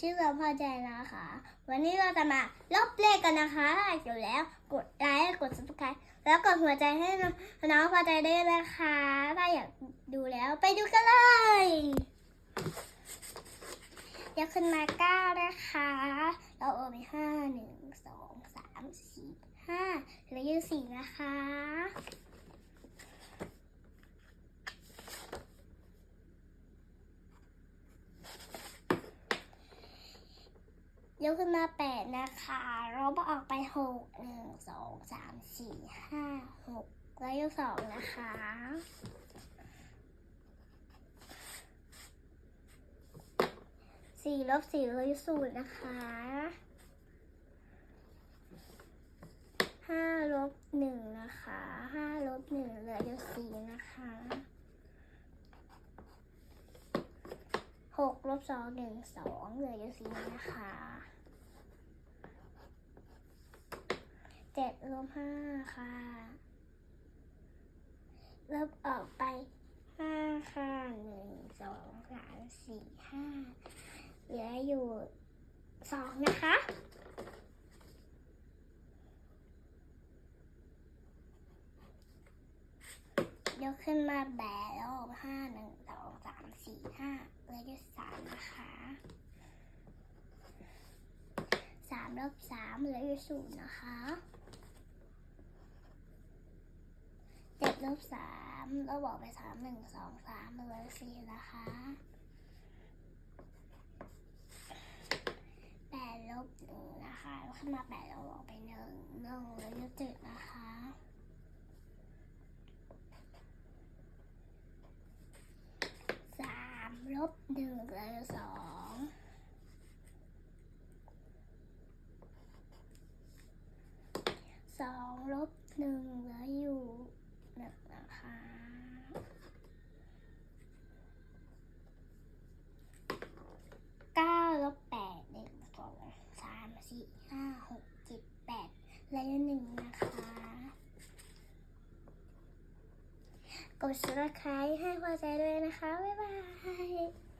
ชื่อเราพอใจนะคะ วันนี้เราจะมาลบเลขกันนะคะถ้าอยู่แล้วกดไลค์กด subscribe แล้วกดหัวใจให้น้องพอใจได้วยนะคะ ถ้าอยากดูแล้วไปดูกันเลยยกขึ้นมาเก้านะคะ เราเอไปห้าหนึ่งสองสามสี่ห้าเหลืออยู่สี่นะคะ ยกขึ้นมาแปดนะคะเราบออกไปหกหนึ่งสองสามสี่ห้าหกแล้วยกสองนะคะสี่ลบสี่แล้วยกศูนย์นะคะห้าลบหนึ่งนะคะห้าลบหนึ่งเหลืออยู่สี่นะคะหกล บสองหนึ่งสองเหลืออยู่สี่นะคะเจ็ดลบห้าค่ะลบออกไปห้าค่ะหนึ่งสองสามสี่ห้าเหลืออยู่สองนะคะ ยกขึ้นมาแบะแล้วออกห้าหนึ่งสองสามสี่ห้าเลืออยู่สามนะคะสามลบสามเลืออยู่ศูนย์นะคะเจ็ดลบสามเราบอกไปสามหนึ่งสองสามเลือสี่นะคะแปดลบหนึ่งนะคะแล้วขึ้นมาแปดเราบอกไปหนึ่งหนึ่งเลืออยู่เจ็ดนะคะสามล บหนึ่งเลืออยู่สองสองลบหนึ่งเหลืออยู่หนึ่งนะคะเก้าลบแปดหนึ่งสองสามสี่ห้าหกเจ็ดแปดเลืออยู่หนึ่งนะคะ กด subscribe ให้พอใจด้วยนะคะ บ๊ายบาย